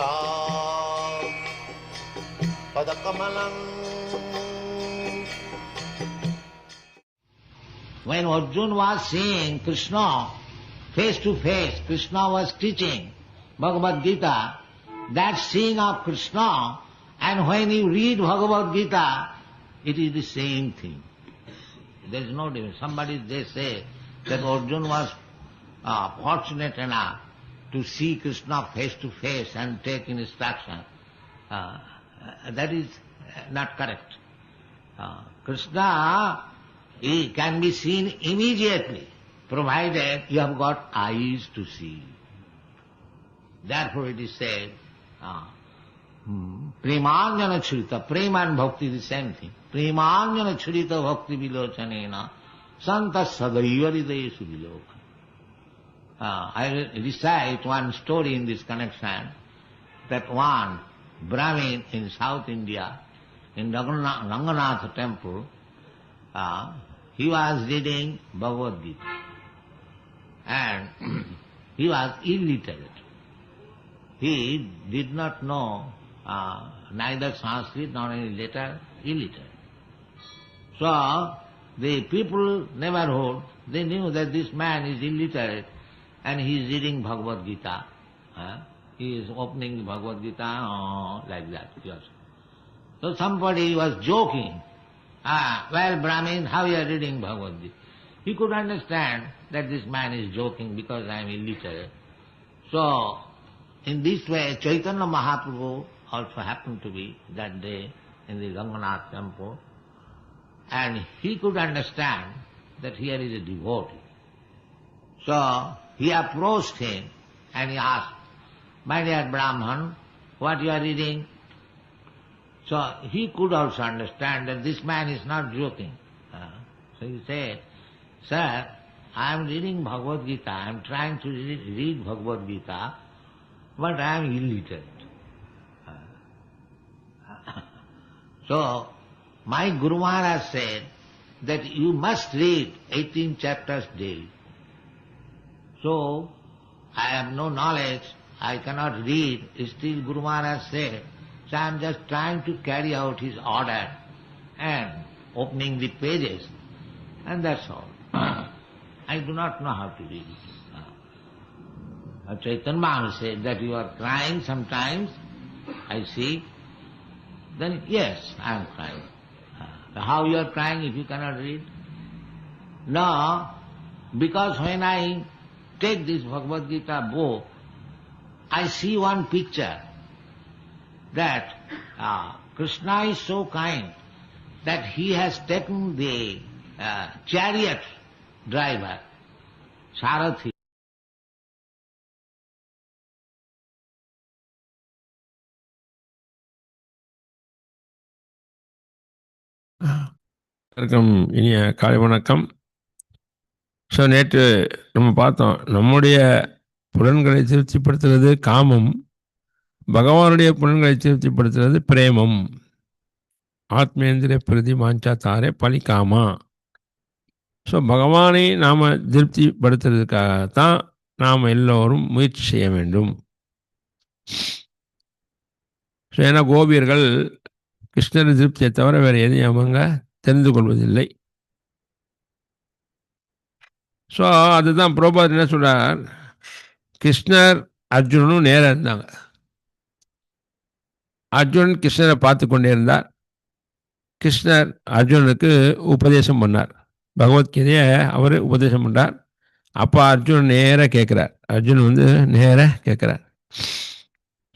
श्रीयुता पदकमलम् When Arjuna was seeing Krishna face to face, Krishna was teaching Bhagavad Gita. That seeing of Krishna and when you read Bhagavad Gita, it is the same thing. There is no difference. Somebody they say that Arjuna was uh, fortunate enough to see Krishna face to face and take instruction. Uh, that is not correct. Uh, Krishna he can be seen immediately, provided you have got eyes to see. Therefore it is said, uh, Premanjana Churita, Prema and Bhakti the same thing. Premanjana Churita Bhakti Vilochanena, Santa Sadaiva Hridayesu Viloka. Uh, I recite one story in this connection, that one Brahmin in South India, in Rangana- Ranganath temple, uh, he was reading Bhagavad Gita and he was illiterate. He did not know uh, neither Sanskrit nor any letter, illiterate. So the people neighborhood, they knew that this man is illiterate and he is reading Bhagavad Gita. Uh, he is opening Bhagavad Gita uh, like that. Yes. So somebody was joking. Ah, well, Brahmin, how you are reading Bhagavad Gita? He could understand that this man is joking because I am illiterate. So, in this way, Chaitanya Mahaprabhu also happened to be that day in the Ranganath temple, and he could understand that here is a devotee. So, he approached him and he asked, My dear Brahman, what you are reading? So he could also understand that this man is not joking. Uh, so he said, Sir, I am reading Bhagavad Gita, I am trying to read, read Bhagavad Gita, but I am illiterate. Uh, so, my Guru Maharaj said that you must read 18 chapters daily. So, I have no knowledge, I cannot read, still Guru Maharaj said, so I am just trying to carry out his order and opening the pages, and that's all. I do not know how to read it. Chaitanya Maharaj said that you are crying sometimes, I see. Then yes, I am crying. How you are crying if you cannot read? No, because when I take this Bhagavad Gita book, I see one picture that uh, Krishna is so kind that he has taken the uh, chariot driver, Sarathi, வணக்கம் இனிய காலை வணக்கம் so நேற்று நம்ம பார்த்தோம் நம்முடைய புலன்களை திருப்திப்படுத்துறது காமம் பகவானுடைய புலன்களை திருப்திப்படுத்துறது பிரேமம். ஆத்மேந்திர பிரதி மாஞ்சா தாரே பலிக்காமா ஸோ பகவானை நாம் திருப்திப்படுத்துறதுக்காகத்தான் நாம் எல்லோரும் முயற்சி செய்ய வேண்டும். ஸோ ஏன்னா கோபியர்கள் கிருஷ்ணர் திருப்தியை தவிர வேறு எதையும் அவங்க தெரிந்து கொள்வதில்லை. ஸோ அதுதான் புரோபாத் என்ன சொல்கிறார் கிருஷ்ணர் அர்ஜுனனும் நேராக இருந்தாங்க. அர்ஜுனன் கிருஷ்ணரை பார்த்து கொண்டே இருந்தார். கிருஷ்ணர் அர்ஜுனனுக்கு உபதேசம் பண்ணார். பகவத்கீதையை அவர் உபதேசம் பண்ணார் அப்போ அர்ஜுன் நேராக கேட்குறார் அர்ஜுன் வந்து நேராக கேட்குறார்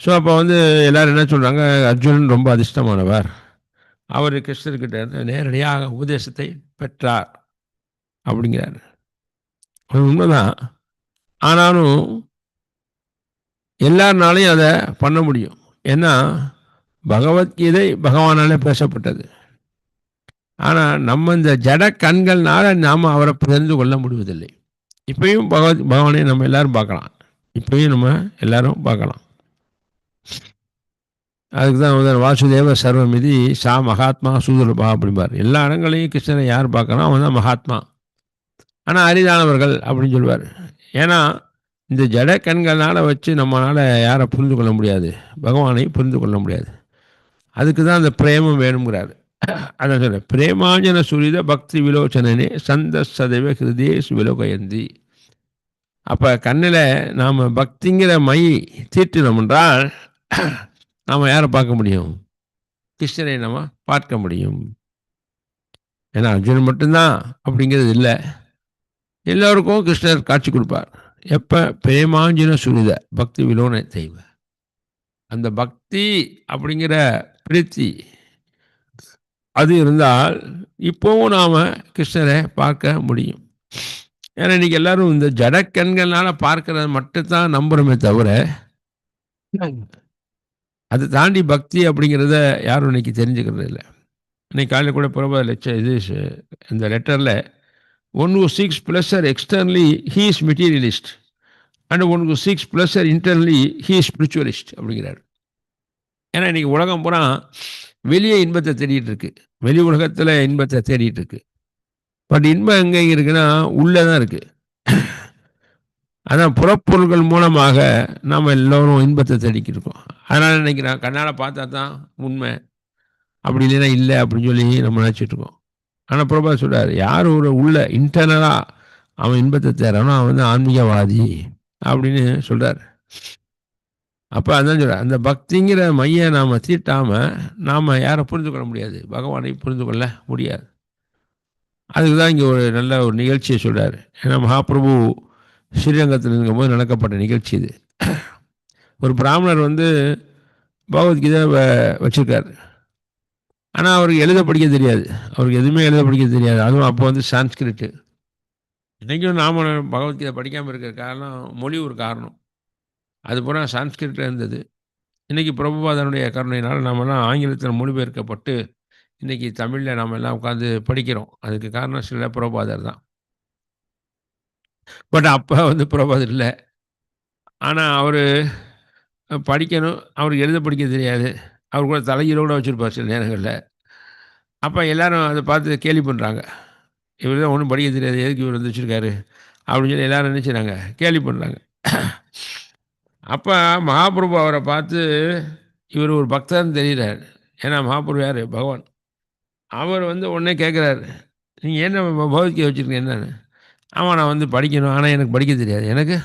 ஸோ அப்போ வந்து எல்லோரும் என்ன சொல்கிறாங்க அர்ஜுனன் ரொம்ப அதிர்ஷ்டமானவர். அவர் கிருஷ்ணர்கிட்ட இருந்து நேரடியாக உபதேசத்தை பெற்றார். அப்படிங்கிறார். அது உண்மைதான். ஆனாலும் எல்லாருனாலையும் அதை பண்ண முடியும். ஏன்னா பகவத்கீதை பகவானாலே பேசப்பட்டது. ஆனால் நம்ம இந்த ஜட கண்கள்னால நாம் அவரை தெரிந்து கொள்ள முடிவதில்லை. இப்பயும் பகவத் பகவானை நம்ம எல்லாரும் பார்க்கலாம். இப்பயும் நம்ம எல்லாரும் பார்க்கலாம். அதுக்கு தான் வந்து வாசுதேவ சர்வமிதி சா மகாத்மா சூதர்பா அப்படிம்பார். எல்லா இடங்களையும் கிருஷ்ணனை யார் பார்க்கணும் அவன் தான் மகாத்மா. ஆனால் அரிதானவர்கள் அப்படின்னு சொல்லுவார் ஏன்னா இந்த ஜட கண்களால் வச்சு நம்மளால் யாரை புரிந்து கொள்ள முடியாது. பகவானை புரிந்து கொள்ள முடியாது. அதுக்கு தான் அந்த பிரேமம் வேணுங்கிறார் அதான் சொல்ல பிரேமாஞ்சன சுரித பக்தி விலோச்சனனே சந்த சதவ ஹிருதேஷ் விலோகயந்தி அப்போ கண்ணில் நாம் பக்திங்கிற மை தீட்டினோம் என்றால் நாம் யாரை பார்க்க முடியும்? கிருஷ்ணரை நம்ம பார்க்க முடியும். ஏன்னா அர்ஜுன் மட்டும்தான் அப்படிங்கிறது இல்லை. எல்லோருக்கும் கிருஷ்ணர் காட்சி கொடுப்பார். எப்போ? பிரேமாஞ்சின சுனித பக்தி விலோன தெய்வ. அந்த பக்தி அப்படிங்கிற பிரீத்தி அது இருந்தால் இப்போவும் நாம் கிருஷ்ணரை பார்க்க முடியும். ஏன்னா இன்றைக்கி எல்லாரும் இந்த ஜட பார்க்குறத பார்க்கறது மட்டும்தான் நம்புறோமே தவிர அதை தாண்டி பக்தி அப்படிங்கிறத யாரும் இன்னைக்கு தெரிஞ்சுக்கிறது இல்லை இன்னைக்கு காலையில் கூட பிரபா லெச்ச இது இந்த லெட்டரில் one who seeks pleasure externally he is materialist and one who seeks pleasure internally he spiritualist அப்படிங்கிறார். ஏன்னா இன்றைக்கி உலகம் பூரா வெளியே இன்பத்தை தேடிட்டு இருக்கு. வெளி உலகத்தில் இன்பத்தை தேடிட்டு இருக்கு. பட் இன்பம் எங்கே இருக்குன்னா உள்ளே தான் இருக்குது அதான் புறப்பொருள்கள் மூலமாக நாம் எல்லோரும் இன்பத்தை தேடிக்கிட்டு இருக்கோம். அதனால் நினைக்கிறேன் கண்ணால் பார்த்தா தான் உண்மை. அப்படி இல்லைன்னா இல்லை அப்படின்னு சொல்லி நம்ம நினச்சிட்ருக்கோம் ஆனால் பிரபா சொல்கிறார் யார் ஒரு உள்ள இன்டர்னலாக அவன் இன்பத்தை தேரானோ அவன் வந்து ஆன்மீகவாதி அப்படின்னு சொல்கிறார் அப்போ அதான் சொல்கிறார் அந்த பக்திங்கிற மைய நாம் தீட்டாமல் நாம் யாரை புரிந்து கொள்ள முடியாது? பகவானை புரிந்து கொள்ள முடியாது. அதுக்கு தான் இங்கே ஒரு நல்ல ஒரு நிகழ்ச்சியை சொல்கிறார் ஏன்னா மகாபிரபு ஸ்ரீரங்கத்தில் இருக்கும்போது நடக்கப்பட்ட நிகழ்ச்சி இது. ஒரு பிராமணர் வந்து பகவத்கீதை வ- ஆனால் அவருக்கு எழுத படிக்க தெரியாது. அவருக்கு எதுவுமே எழுத படிக்க தெரியாது. அதுவும் அப்போ வந்து சான்ஸ்கிரிட்டு. இன்றைக்கும் நாம் பகவத்கீதை படிக்காமல் இருக்கிற காரணம் மொழி ஒரு காரணம். அது பூரா சான்ஸ்கிரிட்டில் இருந்தது. இன்றைக்கி பிரபுபாதனுடைய கருணையினால் நாமெல்லாம் ஆங்கிலத்தில் மொழிபெயர்க்கப்பட்டு இன்றைக்கி தமிழில் நாம் எல்லாம் உட்காந்து படிக்கிறோம். அதுக்கு காரணம் சில பிரபாதர் தான். பட் அப்போ வந்து பிரபாதர் இல்லை. ஆனால் அவர் படிக்கணும். அவருக்கு எழுத படிக்க தெரியாது. அவர் கூட தலைகீழோட வச்சுருப்பார் சில நேரங்களில். அப்போ எல்லாரும் அதை பார்த்து கேலி பண்ணுறாங்க இவர் தான் ஒன்றும் படிக்க தெரியாது எதுக்கு இவர் வந்து வச்சுருக்காரு? அப்படின்னு சொல்லி எல்லோரும் நினச்சிறாங்க. கேலி பண்ணுறாங்க அப்போ மகாபிரபு அவரை பார்த்து இவர் ஒரு பக்தர்னு தெரிகிறார் ஏன்னா மகாபிரபு யார்? பகவான். அவர் வந்து உடனே கேட்குறாரு நீங்கள் என்ன பகவத்கீதை வச்சுருக்கீங்க? என்னன்னு? ஆமாம் நான் வந்து படிக்கணும். ஆனால் எனக்கு படிக்க தெரியாது. எனக்கு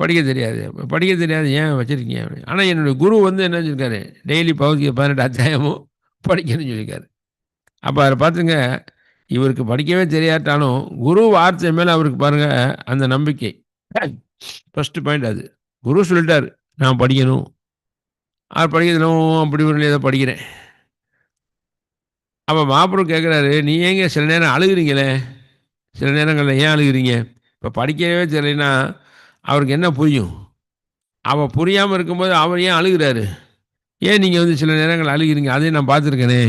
படிக்க தெரியாது. படிக்க தெரியாது. ஏன் வச்சுருக்கீங்க அப்படின்னு ஆனால் என்னுடைய குரு வந்து என்ன சொல்லியிருக்காரு? டெய்லி பகுதிக்கு பதினெட்டு அத்தியாயமும் படிக்கணும்னு சொல்லியிருக்காரு. அப்போ அதை பார்த்துங்க. இவருக்கு படிக்கவே தெரியாட்டாலும் குரு வார்த்தை மேலே அவருக்கு பாருங்கள் அந்த நம்பிக்கை. ஃபஸ்ட்டு பாயிண்ட் அது. குரு சொல்லிட்டார் நான் படிக்கணும். அவர் படிக்கிறதுனோ அப்படி ஒரு ஏதோ படிக்கிறேன். அப்போ மாப்பிள்ளை கேட்குறாரு நீ ஏங்க சில நேரம் அழுகுறீங்களே? சில நேரங்களில் ஏன் அழுகுறீங்க? இப்போ படிக்கவே தெரியலன்னா அவருக்கு என்ன புரியும்? அவள் புரியாமல் இருக்கும்போது அவர் ஏன் அழுகிறாரு? ஏன் நீங்கள் வந்து சில நேரங்கள் அழுகிறீங்க? அதையும் நான் பார்த்துருக்கேனே.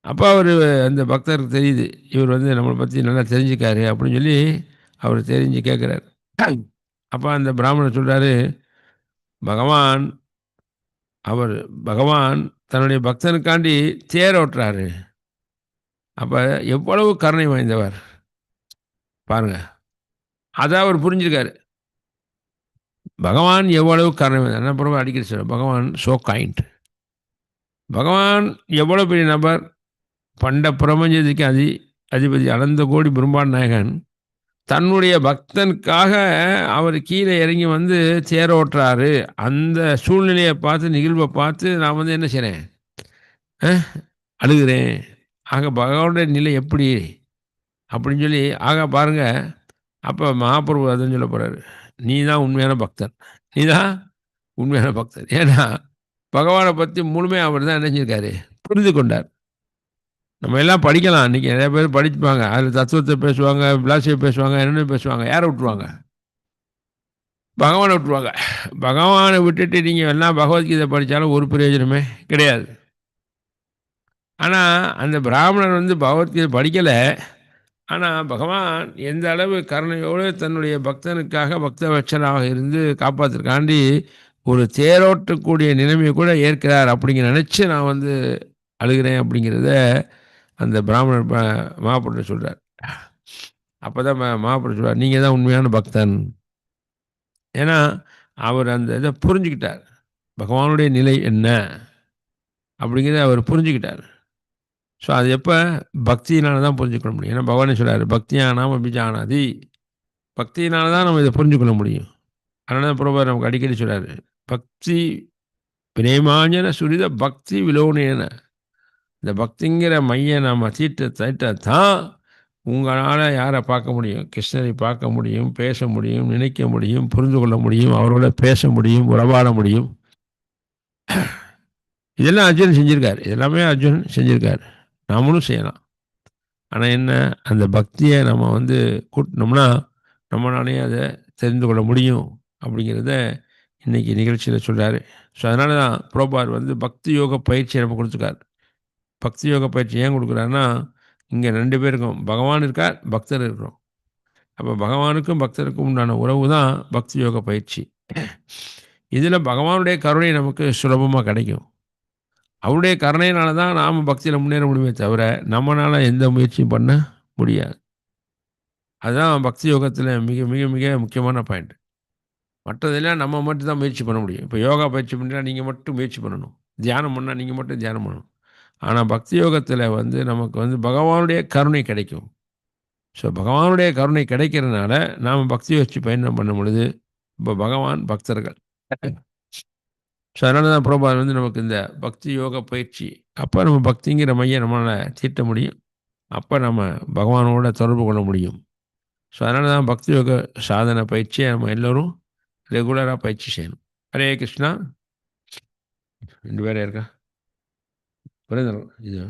அப்போ அவர் அந்த பக்தருக்கு தெரியுது இவர் வந்து நம்மளை பற்றி நல்லா தெரிஞ்சுக்காரு அப்படின்னு சொல்லி அவர் தெரிஞ்சு கேட்குறாரு அப்போ அந்த பிராமணர் சொல்கிறாரு பகவான் அவர் பகவான் தன்னுடைய பக்தனுக்காண்டி தேர் ஓட்டுறாரு. அப்போ எவ்வளவு கருணை வாய்ந்தவர்? பாருங்கள் அதை அவர் புரிஞ்சிருக்காரு. பகவான் எவ்வளவு கருணை என்ன பிரபு அடிக்கடி சொல்ல பகவான் ஸோ கைண்ட் பகவான் எவ்வளோ பெரிய நபர்? பண்ட பிரபஞ்சத்துக்கு அதி அதிபதி அனந்த கோடி பிரம்மாண்ட நாயகன். தன்னுடைய பக்தனுக்காக அவர் கீழே இறங்கி வந்து தேர ஓட்டுறாரு. அந்த சூழ்நிலையை பார்த்து நிகழ்வை பார்த்து நான் வந்து என்ன செய்கிறேன் அழுகிறேன். ஆக பகவானுடைய நிலை எப்படி? அப்படின்னு சொல்லி ஆக பாருங்க. அப்போ மகாபிரபு அதுன்னு சொல்ல போகிறாரு நீ தான் உண்மையான பக்தன். நீ தான் உண்மையான பக்தன். ஏன்னா பகவானை பற்றி முழுமையாக அவர் தான் நினைஞ்சிருக்காரு புரிந்து கொண்டார். நம்ம எல்லாம் படிக்கலாம். இன்றைக்கி நிறைய பேர் படிச்சுப்பாங்க அதில் தத்துவத்தை பேசுவாங்க பிளாசியை பேசுவாங்க என்னென்ன பேசுவாங்க யாரை விட்டுருவாங்க? பகவானை விட்டுருவாங்க. பகவானை விட்டுட்டு நீங்கள் எல்லாம் பகவத்கீதை படித்தாலும் ஒரு பிரயோஜனமே கிடையாது. ஆனால் அந்த பிராமணர் வந்து பகவத்கீதை படிக்கலை. ஆனால் பகவான் எந்த அளவு கருணையோடு தன்னுடைய பக்தனுக்காக பக்தவச்சனாக இருந்து காப்பாற்றுறக்காண்டி ஒரு தேரோட்டக்கூடிய நிலைமையை கூட ஏற்கிறார் அப்படிங்கிற நினச்சி நான் வந்து அழுகிறேன் அப்படிங்கிறத அந்த பிராமணர் மகாபுரர் சொல்கிறார் அப்போ தான் மகாபுரர் சொல்கிறார் நீங்கள் தான் உண்மையான பக்தன். ஏன்னா அவர் அந்த இதை புரிஞ்சுக்கிட்டார். பகவானுடைய நிலை என்ன அப்படிங்கிறத அவர் புரிஞ்சுக்கிட்டார். ஸோ அது எப்போ? பக்தியினால தான் புரிஞ்சுக்கொள்ள முடியும். ஏன்னா பகவானே சொல்கிறார் பக்தியானாம பிஜானாதி பக்தியினால தான் நம்ம இதை புரிஞ்சுக்கொள்ள முடியும். அதனால தான் பிரபா நமக்கு அடிக்கடி சொல்கிறார் பக்தி பிரேமாஞ்சன சுரித பக்தி விலோனேன. இந்த பக்திங்கிற மைய நாம் தீட்ட தீட்ட தான் உங்களால் யாரை பார்க்க முடியும்? கிருஷ்ணரை பார்க்க முடியும் பேச முடியும் நினைக்க முடியும் புரிந்து கொள்ள முடியும் அவரோட பேச முடியும் உறவாட முடியும். இதெல்லாம் அர்ஜுன் செஞ்சுருக்கார். இதெல்லாமே அர்ஜுன் செஞ்சுருக்கார். நாமளும் செய்யலாம். ஆனால் என்ன அந்த பக்தியை நம்ம வந்து கூட்டினோம்னா நம்மளாலே அதை தெரிந்து கொள்ள முடியும் அப்படிங்கிறத இன்றைக்கி நிகழ்ச்சியில் சொல்கிறாரு ஸோ அதனால தான் புரோபார் வந்து பக்தி யோக பயிற்சி நம்ம கொடுத்துருக்கார். பக்தி யோக பயிற்சி ஏன் கொடுக்குறாருன்னா இங்கே ரெண்டு பேருக்கும் பகவான் இருக்கார் பக்தர் இருக்கிறோம். அப்போ பகவானுக்கும் பக்தருக்கும் உண்டான உறவு தான் பக்தி யோக பயிற்சி. இதில் பகவானுடைய கருணை நமக்கு சுலபமாக கிடைக்கும். அவருடைய கருணையினால தான் நாம் பக்தியில் முன்னேற முடியுமே தவிர நம்மளால் எந்த முயற்சியும் பண்ண முடியாது. அதுதான் பக்தி யோகத்தில் மிக மிக மிக முக்கியமான பாயிண்ட் மற்றதெல்லாம் நம்ம மட்டும் தான் முயற்சி பண்ண முடியும். இப்போ யோகா பயிற்சி பண்ணால் நீங்கள் மட்டும் முயற்சி பண்ணணும். தியானம் பண்ணால் நீங்கள் மட்டும் தியானம் பண்ணணும். ஆனால் பக்தி யோகத்தில் வந்து நமக்கு வந்து பகவானுடைய கருணை கிடைக்கும். ஸோ பகவானுடைய கருணை கிடைக்கிறதுனால நாம் பக்தி வச்சு பயணம் பண்ணும் பொழுது இப்போ பகவான் பக்தர்கள். ஸோ அதனால தான் பிரபாத் வந்து நமக்கு இந்த பக்தி யோக பயிற்சி அப்போ நம்ம பக்திங்கிற மையம் நம்மளால் தீட்ட முடியும். அப்போ நம்ம பகவானோட தொடர்பு கொள்ள முடியும். ஸோ அதனால தான் பக்தி யோக சாதன பயிற்சியை நம்ம எல்லோரும் ரெகுலராக பயிற்சி செய்யணும். ஹரே கிருஷ்ணா. ரெண்டு பேரே இருக்கா? புரியுது? இது.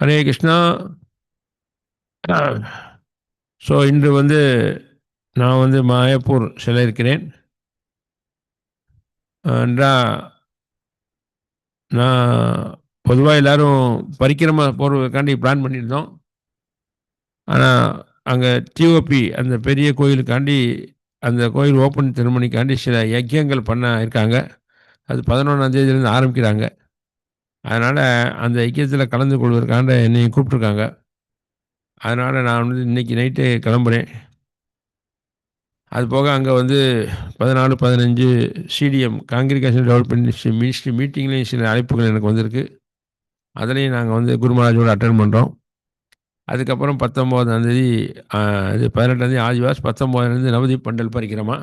ஹரே கிருஷ்ணா. ஸோ இன்று வந்து நான் வந்து மாயப்பூர் சில இருக்கிறேன். நான் பொதுவாக எல்லோரும் பரிக்கிரமாக போகிறதுக்காண்டி பிளான் பண்ணியிருந்தோம். ஆனால் அங்கே டிஓபி அந்த பெரிய கோயிலுக்காண்டி அந்த கோயில் ஓப்பன் திருமணிக்காண்டி சில யக்கியங்கள் பண்ண இருக்காங்க. அது பதினொன்றாந்தேதியிலேருந்து ஆரம்பிக்கிறாங்க. அதனால் அந்த ஐக்கியத்தில் கலந்து கொள்வதற்காண்ட என்னையும் கூப்பிட்ருக்காங்க அதனால் நான் வந்து இன்றைக்கி நைட்டு கிளம்புறேன். அது போக அங்கே வந்து பதினாலு பதினஞ்சு சிடிஎம் காங்கிரிகேஷன் டெவலப்மெண்ட் மினிஸ்ட்ரி மீட்டிங்லேயும் சில அழைப்புகள் எனக்கு வந்திருக்கு. அதுலேயும் நாங்கள் வந்து குருமராஜோடு அட்டன் பண்ணுறோம் அதுக்கப்புறம் பத்தொம்போதாந்தேதி இது பதினெட்டாந்தேதி ஆதிவாஸ் பத்தொம்போதுலேருந்து நவதீப் பண்டல் பறிக்கிறோமா?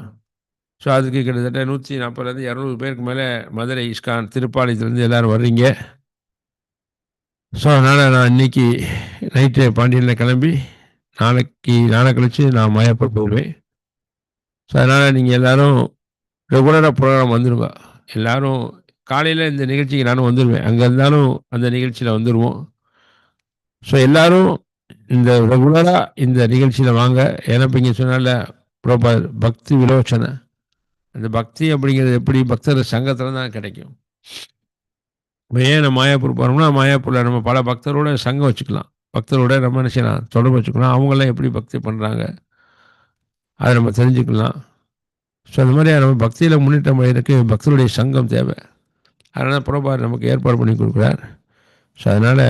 ஸோ அதுக்கு கிட்டத்தட்ட நூற்றி நாற்பதுலேருந்து இரநூறு பேருக்கு மேலே மதுரை இஸ்கான் திருப்பாளையத்துலேருந்து எல்லோரும் வர்றீங்க. ஸோ அதனால் நான் இன்றைக்கி நைட்டு பாண்டியனில் கிளம்பி நாளைக்கு நாளை கழித்து நான் மாயாப்பூர் போவேன் ஸோ அதனால் நீங்கள் எல்லோரும் ரெகுலராக ப்ரோக்ராம் வந்துடுங்க எல்லோரும் காலையில் இந்த நிகழ்ச்சிக்கு நானும் வந்துடுவேன் அங்கே இருந்தாலும் அந்த நிகழ்ச்சியில் வந்துடுவோம் ஸோ எல்லோரும் இந்த ரெகுலராக இந்த நிகழ்ச்சியில் வாங்க. ஏன்னா இப்போ இங்கே சொன்னால ப்ரோபா பக்தி விலோச்சனை அந்த பக்தி அப்படிங்கிறது எப்படி பக்தர் சங்கத்தில் தான் கிடைக்கும். இப்போ ஏன் நம்ம மாயாப்பூர் போகிறோம்னா மாயாப்பூரில் நம்ம பல பக்தரோட சங்கம் வச்சுக்கலாம். பக்தரோட நம்ம என்ன செய்யலாம்? தொடர்பு வச்சுக்கலாம். அவங்களாம் எப்படி பக்தி பண்ணுறாங்க அதை நம்ம தெரிஞ்சுக்கலாம். ஸோ அந்த மாதிரி நம்ம பக்தியில் முன்னேற்றம் அடைகிறதுக்கு பக்தருடைய சங்கம் தேவை. அதனால் புறபார் நமக்கு ஏற்பாடு பண்ணி கொடுக்குறார். ஸோ அதனால்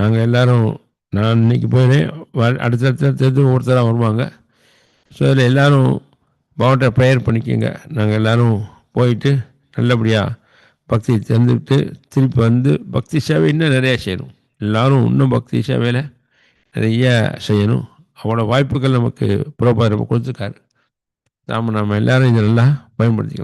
நாங்கள் எல்லோரும் நான் இன்றைக்கி போயிடுறேன். வ அடுத்தடுத்த தெரிஞ்சு ஒவ்வொருத்தராக வருவாங்க. ஸோ அதில் எல்லோரும் பவன்கிட்ட ப்ரேயர் பண்ணிக்கோங்க. நாங்கள் எல்லோரும் போயிட்டு நல்லபடியாக பக்தி தெரிஞ்சுக்கிட்டு திருப்பி வந்து பக்தி சேவை இன்னும் நிறையா செய்யணும். எல்லோரும் இன்னும் பக்தி சேவையில் நிறைய செய்யணும். அவ்வளோ வாய்ப்புகள் நமக்கு புறப்பாடு நம்ம கொடுத்துருக்காரு. நாம் நம்ம எல்லோரும் இதெல்லாம் பயன்படுத்திக்கலாம்